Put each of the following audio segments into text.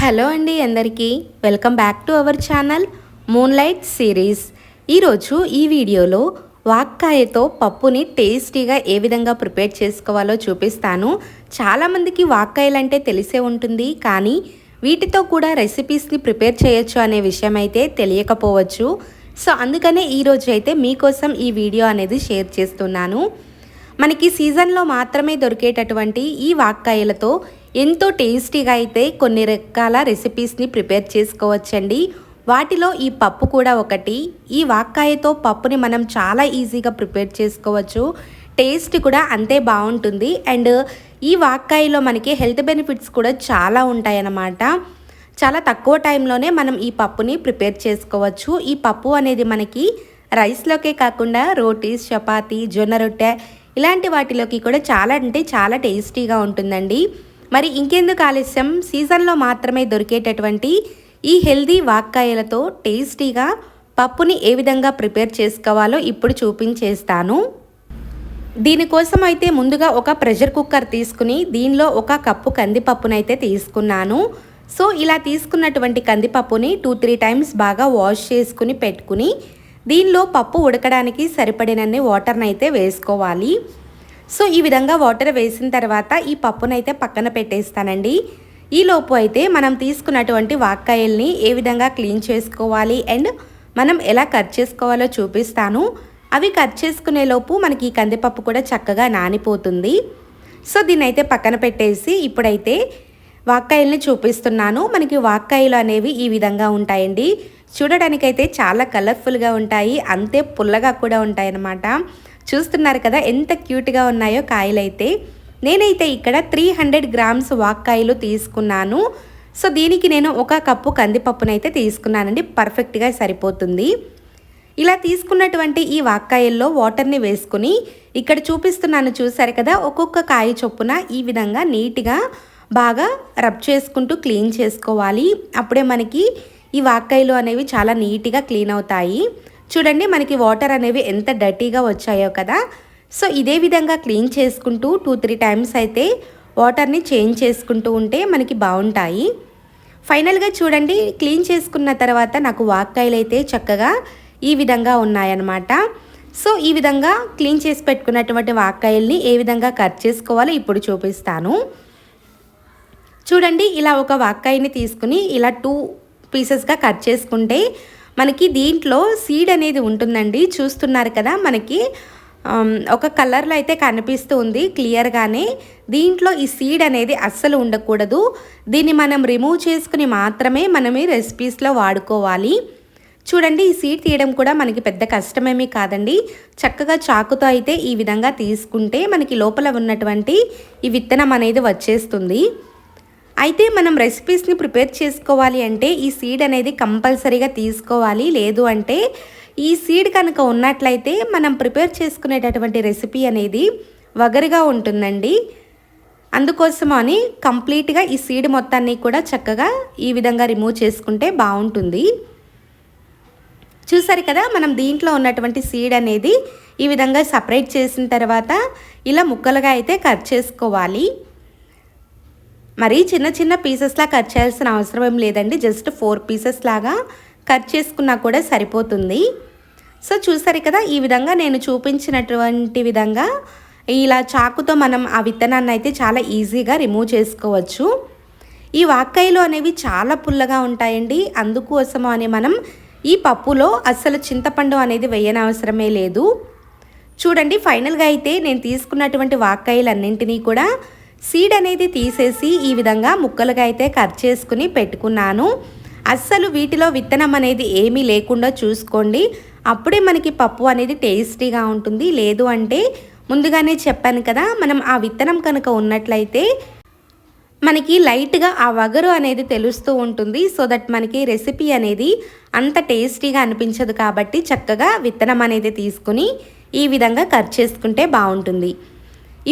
Hello అండి అందరికీ. Welcome back to our channel moonlight series ఈరోజు ఈ వీడియోలో వాక్కాయతో పప్పుని టేస్టీగా ఏ విధంగా ప్రిపేర్ చేసుకోవాలో చూపిస్తాను. చాలామందికి వాక్కాయలు అంటే తెలిసే ఉంటుంది కానీ వీటితో కూడా రెసిపీస్ని ప్రిపేర్ చేయొచ్చు అనే విషయం అయితే తెలియకపోవచ్చు. సో అందుకనే ఈరోజు అయితే మీకోసం ఈ వీడియో అనేది షేర్ చేస్తున్నాను. మనకి సీజన్లో మాత్రమే దొరికేటటువంటి ఈ వాక్కాయలతో ఎంతో టేస్టీగా అయితే కొన్ని రకాల రెసిపీస్ని ప్రిపేర్ చేసుకోవచ్చండి. వాటిలో ఈ పప్పు కూడా ఒకటి. ఈ వాక్కాయతో పప్పుని మనం చాలా ఈజీగా ప్రిపేర్ చేసుకోవచ్చు. టేస్ట్ కూడా అంతే బాగుంటుంది. అండ్ ఈ వాక్కాయలో మనకి హెల్త్ బెనిఫిట్స్ కూడా చాలా ఉంటాయన్నమాట. చాలా తక్కువ టైంలోనే మనం ఈ పప్పుని ప్రిపేర్ చేసుకోవచ్చు. ఈ పప్పు అనేది మనకి రైస్లోకే కాకుండా రోటీస్ చపాతీ జొన్న రొట్టె ఇలాంటి వాటిలోకి కూడా చాలా అంటే చాలా టేస్టీగా ఉంటుందండి. మరి ఇంకెందుకు ఆలస్యం? సీజన్లో మాత్రమే దొరికేటటువంటి ఈ హెల్దీ వాక్కాయలతో టేస్టీగా పప్పుని ఏ విధంగా ప్రిపేర్ చేసుకోవాలో ఇప్పుడు చూపించేస్తాను. దీనికోసం అయితే ముందుగా ఒక ప్రెషర్ కుక్కర్ తీసుకుని దీనిలో ఒక కప్పు కందిపప్పునైతే తీసుకున్నాను. సో ఇలా తీసుకున్నటువంటి కందిపప్పుని టూ త్రీ టైమ్స్ బాగా వాష్ చేసుకుని పెట్టుకుని దీనిలో పప్పు ఉడకడానికి సరిపడినన్ని వాటర్ని అయితే వేసుకోవాలి. సో ఈ విధంగా వాటర్ వేసిన తర్వాత ఈ పప్పునైతే పక్కన పెట్టేస్తానండి. ఈలోపు అయితే మనం తీసుకున్నటువంటి వాక్కాయల్ని ఏ విధంగా క్లీన్ చేసుకోవాలి అండ్ మనం ఎలా కట్ చేసుకోవాలో చూపిస్తాను. అవి కట్ చేసుకునే లోపు మనకి ఈ కందిపప్పు కూడా చక్కగా నానిపోతుంది. సో దీన్ని అయితే పక్కన పెట్టేసి ఇప్పుడైతే వాక్కాయల్ని చూపిస్తున్నాను. మనకి వాక్కాయలు అనేవి ఈ విధంగా ఉంటాయండి. చూడడానికైతే చాలా కలర్ఫుల్గా ఉంటాయి. అంతే పుల్లగా కూడా ఉంటాయి అన్నమాట చూస్తున్నారు కదా ఎంత క్యూట్గా ఉన్నాయో కాయలైతే. నేనైతే ఇక్కడ త్రీ హండ్రెడ్ గ్రామ్స్ వాక్కాయలు తీసుకున్నాను. సో దీనికి నేను ఒక కప్పు కందిపప్పునైతే తీసుకున్నానండి. పర్ఫెక్ట్గా సరిపోతుంది. ఇలా తీసుకున్నటువంటి ఈ వాక్కాయల్లో వాటర్ని వేసుకుని ఇక్కడ చూపిస్తున్నాను చూసారు కదా ఒక్కొక్క కాయ చొప్పున ఈ విధంగా నీట్గా బాగా రబ్ చేసుకుంటూ క్లీన్ చేసుకోవాలి. అప్పుడే మనకి ఈ వాక్కాయలు అనేవి చాలా నీట్గా క్లీన్ అవుతాయి. చూడండి మనకి వాటర్ అనేవి ఎంత డర్టీగా వచ్చాయో కదా. సో ఇదే విధంగా క్లీన్ చేసుకుంటూ టూ త్రీ టైమ్స్ అయితే వాటర్ని చేంజ్ చేసుకుంటూ ఉంటే మనకి బాగుంటాయి. ఫైనల్గా చూడండి క్లీన్ చేసుకున్న తర్వాత నాకు వాక్కాయలు అయితే చక్కగా ఈ విధంగా ఉన్నాయన్నమాట. సో ఈ విధంగా క్లీన్ చేసి పెట్టుకున్నటువంటి వాక్కాయల్ని ఏ విధంగా కట్ చేసుకోవాలో ఇప్పుడు చూపిస్తాను. చూడండి ఇలా ఒక వాక్కాయని తీసుకుని ఇలా టూ పీసెస్గా కట్ చేసుకుంటే మనకి దీంట్లో సీడ్ అనేది ఉంటుందండి. చూస్తున్నారు కదా మనకి ఒక కలర్లో అయితే కనిపిస్తూ ఉంది క్లియర్గానే. దీంట్లో ఈ సీడ్ అనేది అస్సలు ఉండకూడదు. దీన్ని మనం రిమూవ్ చేసుకుని మాత్రమే మనం ఈ రెసిపీస్లో వాడుకోవాలి. చూడండి ఈ సీడ్ తీయడం కూడా మనకి పెద్ద కష్టమేమీ కాదండి. చక్కగా చాకుతో అయితే ఈ విధంగా తీసుకుంటే మనకి లోపల ఉన్నటువంటి ఈ విత్తనం అనేది వచ్చేస్తుంది. అయితే మనం రెసిపీస్ని ప్రిపేర్ చేసుకోవాలి అంటే ఈ సీడ్ అనేది కంపల్సరీగా తీసుకోవాలి. లేదు అంటే ఈ సీడ్ కనుక ఉన్నట్లయితే మనం ప్రిపేర్ చేసుకునేటటువంటి రెసిపీ అనేది వగరుగా ఉంటుందండి. అందుకోసమని కంప్లీట్గా ఈ సీడ్ మొత్తాన్ని కూడా చక్కగా ఈ విధంగా రిమూవ్ చేసుకుంటే బాగుంటుంది. చూసారు కదా మనం దీంట్లో ఉన్నటువంటి సీడ్ అనేది ఈ విధంగా సపరేట్ చేసిన తర్వాత ఇలా ముక్కలుగా అయితే కట్ చేసుకోవాలి. మరీ చిన్న చిన్న పీసెస్లా కట్ చేయాల్సిన అవసరం ఏం లేదండి. జస్ట్ ఫోర్ పీసెస్ లాగా కట్ చేసుకున్నా కూడా సరిపోతుంది. సో చూసారు కదా ఈ విధంగా నేను చూపించినటువంటి విధంగా ఇలా చాకుతో మనం ఆ విత్తనాన్ని అయితే చాలా ఈజీగా రిమూవ్ చేసుకోవచ్చు. ఈ వాక్కాయలు అనేవి చాలా పుల్లగా ఉంటాయండి. అందుకోసము అని మనం ఈ పప్పులో అస్సలు చింతపండు అనేది వేయనవసరమే లేదు. చూడండి ఫైనల్గా అయితే నేను తీసుకున్నటువంటి వాక్కాయలు అన్నింటినీ కూడా సీడ్ అనేది తీసేసి ఈ విధంగా ముక్కలుగా అయితే కట్ చేసుకుని పెట్టుకున్నాను. అస్సలు వీటిలో విత్తనం అనేది ఏమీ లేకుండా చూసుకోండి. అప్పుడే మనకి పప్పు అనేది టేస్టీగా ఉంటుంది. లేదు అంటే ముందుగానే చెప్పాను కదా మనం ఆ విత్తనం కనుక ఉన్నట్లయితే మనకి లైట్గా ఆ వగరు అనేది తెలుస్తూ ఉంటుంది. సో దట్ మనకి రెసిపీ అనేది అంత టేస్టీగా అనిపించదు కాబట్టి చక్కగా విత్తనం అనేది తీసుకుని ఈ విధంగా కట్ చేసుకుంటే బాగుంటుంది.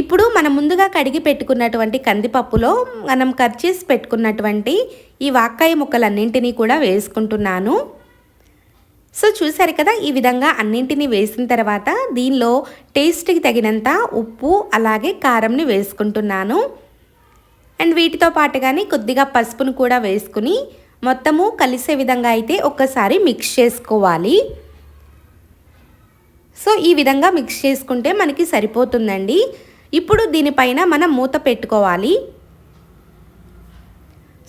ఇప్పుడు మనం ముందుగా కడిగి పెట్టుకున్నటువంటి కందిపప్పులో మనం కట్ చేసి పెట్టుకున్నటువంటి ఈ వాక్కాయ ముక్కలన్నింటినీ కూడా వేసుకుంటున్నాను. సో చూసారు కదా ఈ విధంగా అన్నింటినీ వేసిన తర్వాత దీనిలో టేస్ట్కి తగినంత ఉప్పు అలాగే కారంని వేసుకుంటున్నాను. అండ్ వీటితో పాటుగానే కొద్దిగా పసుపును కూడా వేసుకుని మొత్తము కలిసే విధంగా అయితే ఒక్కసారి మిక్స్ చేసుకోవాలి. సో ఈ విధంగా మిక్స్ చేసుకుంటే మనకి సరిపోతుందండి. ఇప్పుడు దీనిపైన మనం మూత పెట్టుకోవాలి.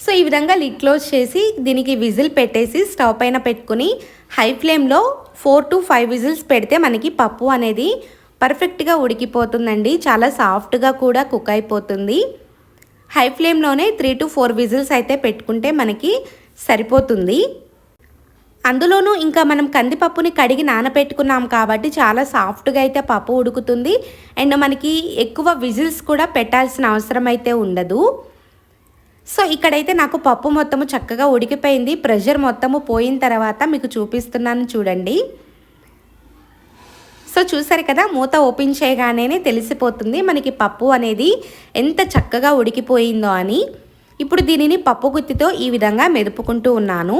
సో ఈ విధంగా లిడ్ క్లోజ్ చేసి దీనికి విజిల్ పెట్టేసి స్టవ్ పైన పెట్టుకుని హై ఫ్లేమ్లో ఫోర్ టు ఫైవ్ విజిల్స్ పెడితే మనకి పప్పు అనేది పర్ఫెక్ట్గా ఉడికిపోతుందండి. చాలా సాఫ్ట్గా కూడా కుక్ అయిపోతుంది. హై ఫ్లేమ్లోనే త్రీ టు ఫోర్ విజిల్స్ అయితే పెట్టుకుంటే మనకి సరిపోతుంది. అందులోనూ ఇంకా మనం కందిపప్పుని కడిగి నానబెట్టుకున్నాం కాబట్టి చాలా సాఫ్ట్గా అయితే పప్పు ఉడుకుతుంది. అండ్ మనకి ఎక్కువ విజిల్స్ కూడా పెట్టాల్సిన అవసరం అయితే ఉండదు. సో ఇక్కడైతే నాకు పప్పు మొత్తము చక్కగా ఉడికిపోయింది. ప్రెషర్ మొత్తము పోయిన తర్వాత మీకు చూపిస్తున్నాను చూడండి. సో చూసారు కదా మూత ఓపెన్ చేయగానే తెలిసిపోతుంది మనకి పప్పు అనేది ఎంత చక్కగా ఉడికిపోయిందో అని. ఇప్పుడు దీనిని పప్పు గుత్తితో ఈ విధంగా మెదుపుకుంటూ ఉన్నాను.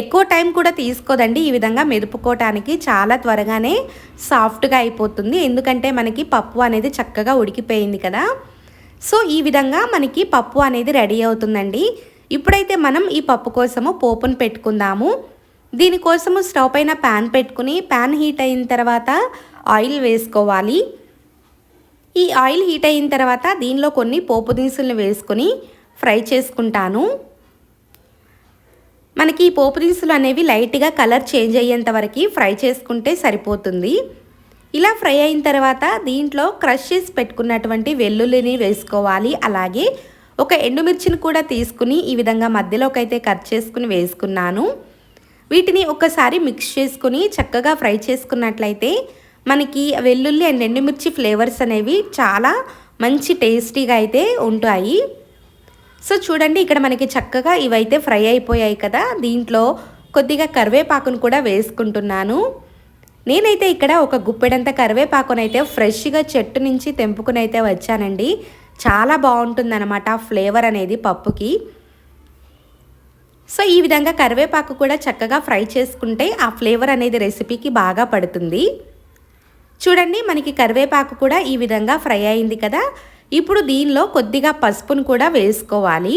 ఎక్కువ టైం కూడా తీసుకోదండి. ఈ విధంగా మెదుపుకోవటానికి చాలా త్వరగానే సాఫ్ట్గా అయిపోతుంది. ఎందుకంటే మనకి పప్పు అనేది చక్కగా ఉడికిపోయింది కదా. సో ఈ విధంగా మనకి పప్పు అనేది రెడీ అవుతుందండి. ఇప్పుడైతే మనం ఈ పప్పు కోసము పోపును పెట్టుకుందాము. దీనికోసము స్టవ్ పైన ప్యాన్ పెట్టుకుని ప్యాన్ హీట్ అయిన తర్వాత ఆయిల్ వేసుకోవాలి. ఈ ఆయిల్ హీట్ అయిన తర్వాత దీనిలో కొన్ని పోపు దినుసులను వేసుకొని ఫ్రై చేసుకుంటాను. మనకి ఈ పోపు దినుసులు అనేవి లైట్గా కలర్ చేంజ్ అయ్యేంత వరకు ఫ్రై చేసుకుంటే సరిపోతుంది. ఇలా ఫ్రై అయిన తర్వాత దీంట్లో క్రష్ చేసి పెట్టుకున్నటువంటి వెల్లుల్లిని వేసుకోవాలి. అలాగే ఒక ఎండుమిర్చిని కూడా తీసుకుని ఈ విధంగా మధ్యలోకి అయితే కట్ చేసుకుని వేసుకున్నాను. వీటిని ఒకసారి మిక్స్ చేసుకుని చక్కగా ఫ్రై చేసుకున్నట్లయితే మనకి వెల్లుల్లి అండ్ ఎండుమిర్చి ఫ్లేవర్స్ అనేవి చాలా మంచి టేస్టీగా అయితే ఉంటాయి. సో చూడండి ఇక్కడ మనకి చక్కగా ఇవైతే ఫ్రై అయిపోయాయి కదా. దీంట్లో కొద్దిగా కరివేపాకును కూడా వేసుకుంటున్నాను. నేనైతే ఇక్కడ ఒక గుప్పెడంత కరివేపాకునైతే ఫ్రెష్గా చెట్టు నుంచి తెంపుకునైతే వచ్చానండి. చాలా బాగుంటుందన్నమాట ఫ్లేవర్ అనేది పప్పుకి. సో ఈ విధంగా కరివేపాకు కూడా చక్కగా ఫ్రై చేసుకుంటే ఆ ఫ్లేవర్ అనేది రెసిపీకి బాగా పడుతుంది. చూడండి మనకి కరివేపాకు కూడా ఈ విధంగా ఫ్రై అయింది కదా. ఇప్పుడు దీనిలో కొద్దిగా పసుపును కూడా వేసుకోవాలి.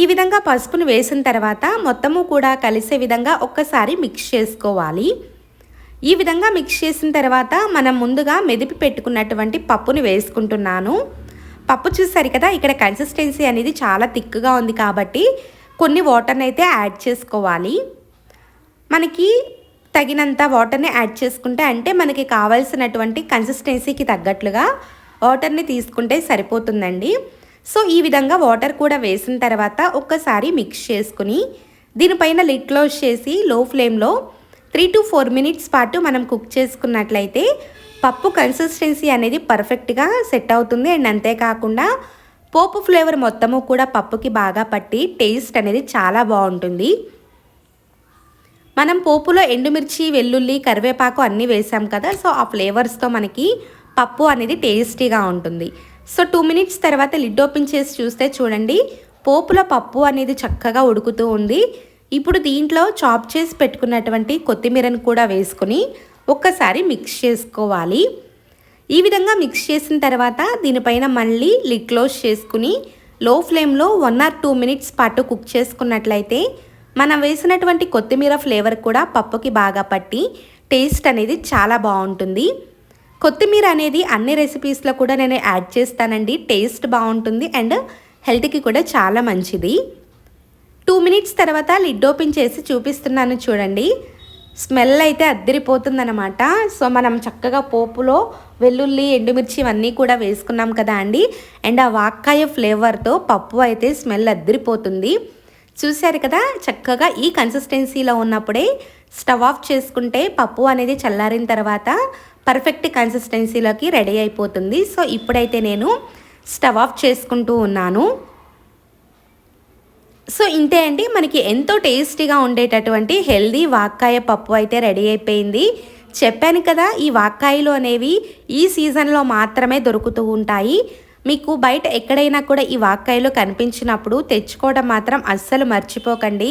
ఈ విధంగా పసుపును వేసిన తర్వాత మొత్తము కూడా కలిసే విధంగా ఒక్కసారి మిక్స్ చేసుకోవాలి. ఈ విధంగా మిక్స్ చేసిన తర్వాత మనం ముందుగా మెదిపి పెట్టుకున్నటువంటి పప్పును వేసుకుంటున్నాను. పప్పు చూసారు కదా ఇక్కడ కన్సిస్టెన్సీ అనేది చాలా థిక్గా ఉంది కాబట్టి కొన్ని వాటర్ని అయితే యాడ్ చేసుకోవాలి. మనకి తగినంత వాటర్ని యాడ్ చేసుకుంటే అంటే మనకి కావాల్సినటువంటి కన్సిస్టెన్సీకి తగ్గట్లుగా వాటర్ని తీసుకుంటే సరిపోతుందండి. సో ఈ విధంగా వాటర్ కూడా వేసిన తర్వాత ఒక్కసారి మిక్స్ చేసుకుని దీనిపైన లిడ్ క్లోజ్ చేసి లో ఫ్లేమ్లో త్రీ టు ఫోర్ మినిట్స్ పాటు మనం కుక్ చేసుకున్నట్లయితే పప్పు కన్సిస్టెన్సీ అనేది పర్ఫెక్ట్గా సెట్ అవుతుంది. అండ్ అంతేకాకుండా పోపు ఫ్లేవర్ మొత్తము కూడా పప్పుకి బాగా పట్టి టేస్ట్ అనేది చాలా బాగుంటుంది. మనం పోపులో ఎండుమిర్చి వెల్లుల్లి కరివేపాకు అన్నీ వేసాం కదా సో ఆ ఫ్లేవర్స్తో మనకి పప్పు అనేది టేస్టీగా ఉంటుంది. సో టూ మినిట్స్ తర్వాత లిడ్ ఓపెన్ చేసి చూస్తే చూడండి పోపులో పప్పు అనేది చక్కగా ఉడుకుతూ ఉంది. ఇప్పుడు దీంట్లో చాప్ చేసి పెట్టుకున్నటువంటి కొత్తిమీరను కూడా వేసుకొని ఒక్కసారి మిక్స్ చేసుకోవాలి. ఈ విధంగా మిక్స్ చేసిన తర్వాత దీనిపైన మళ్ళీ లిడ్ క్లోజ్ చేసుకుని లో ఫ్లేమ్లో వన్ ఆర్ టూ మినిట్స్ పాటు కుక్ చేసుకున్నట్లయితే మనం వేసినటువంటి కొత్తిమీర ఫ్లేవర్ కూడా పప్పుకి బాగా పట్టి టేస్ట్ అనేది చాలా బాగుంటుంది. కొత్తిమీర అనేది అన్ని రెసిపీస్లో కూడా నేను యాడ్ చేస్తానండి. టేస్ట్ బాగుంటుంది అండ్ హెల్త్కి కూడా చాలా మంచిది. టూ మినిట్స్ తర్వాత లిడ్ ఓపెన్ చేసి చూపిస్తున్నాను చూడండి. స్మెల్ అయితే అద్దరిపోతుందనమాట సో మనం చక్కగా పోపులో వెల్లుల్లి ఎండుమిర్చి ఇవన్నీ కూడా వేసుకున్నాం కదా అండి. అండ్ ఆ వాక్కాయ ఫ్లేవర్తో పప్పు అయితే స్మెల్ అద్దరిపోతుంది. చూశారు కదా చక్కగా ఈ కన్సిస్టెన్సీలో ఉన్నప్పుడే స్టవ్ ఆఫ్ చేసుకుంటే పప్పు అనేది చల్లారిన తర్వాత పర్ఫెక్ట్ కన్సిస్టెన్సీలోకి రెడీ అయిపోతుంది. సో ఇప్పుడైతే నేను స్టవ్ ఆఫ్ చేసుకుంటూ ఉన్నాను. సో ఇంతే అండి. మనకి ఎంతో టేస్టీగా ఉండేటటువంటి హెల్దీ వాక్కాయ పప్పు అయితే రెడీ అయిపోయింది. చెప్పాను కదా ఈ వాక్కాయలు అనేవి ఈ సీజన్లో మాత్రమే దొరుకుతూ ఉంటాయి. మీకు బయట ఎక్కడైనా కూడా ఈ వాక్కాయలు కనిపించినప్పుడు తెచ్చుకోవడం మాత్రం అస్సలు మర్చిపోకండి.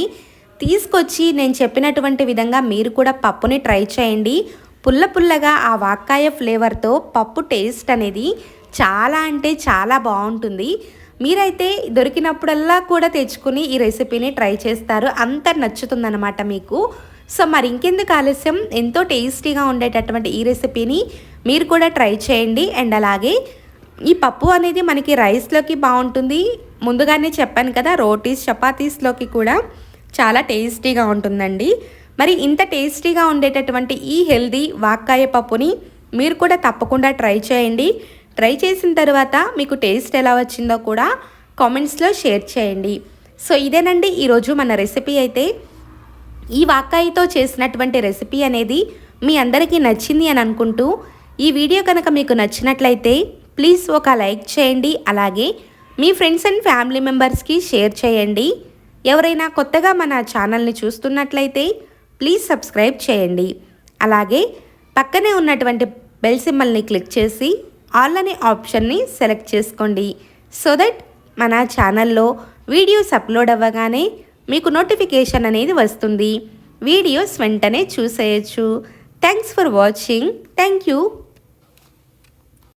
తీసుకొచ్చి నేను చెప్పినటువంటి విధంగా మీరు కూడా పప్పుని ట్రై చేయండి. పుల్ల పుల్లగా ఆ వాక్కాయ ఫ్లేవర్తో పప్పు టేస్ట్ అనేది చాలా అంటే చాలా బాగుంటుంది. మీరైతే దొరికినప్పుడల్లా కూడా తెచ్చుకుని ఈ రెసిపీని ట్రై చేస్తారు. అంత నచ్చుతుందన్నమాట మీకు. సో మరి ఇంకెందుకు ఆలస్యం? ఎంతో టేస్టీగా ఉండేటటువంటి ఈ రెసిపీని మీరు కూడా ట్రై చేయండి. అండ్ అలాగే ఈ పప్పు అనేది మనకి రైస్లోకి బాగుంటుంది. ముందుగానే చెప్పాను కదా రోటీస్ చపాతీస్లోకి కూడా చాలా టేస్టీగా ఉంటుందండి. మరి ఇంత టేస్టీగా ఉండేటటువంటి ఈ హెల్దీ వాక్కాయ పప్పుని మీరు కూడా తప్పకుండా ట్రై చేయండి. ట్రై చేసిన తర్వాత మీకు టేస్ట్ ఎలా వచ్చిందో కూడా కామెంట్స్లో షేర్ చేయండి. సో ఇదేనండి ఈరోజు మన రెసిపీ అయితే. ఈ వాక్కాయతో చేసినటువంటి రెసిపీ అనేది మీ అందరికీ నచ్చింది అని అనుకుంటూ ఈ వీడియో కనుక మీకు నచ్చినట్లయితే ప్లీజ్ ఒక లైక్ చేయండి. అలాగే మీ ఫ్రెండ్స్ అండ్ ఫ్యామిలీ మెంబర్స్కి షేర్ చేయండి. ఎవరైనా కొత్తగా మన ఛానల్ని చూస్తున్నట్లయితే ప్లీజ్ సబ్స్క్రైబ్ చేయండి. అలాగే పక్కనే ఉన్నటువంటి బెల్ సింబల్ని క్లిక్ చేసి ఆల్ అనే ఆప్షన్ని సెలెక్ట్ చేసుకోండి. సో దట్ మన ఛానల్లో వీడియోస్ అప్లోడ్ అవ్వగానే మీకు నోటిఫికేషన్ అనేది వస్తుంది. వీడియోస్ వెంటనే చూసేయచ్చు. Thanks for watching. Thank you.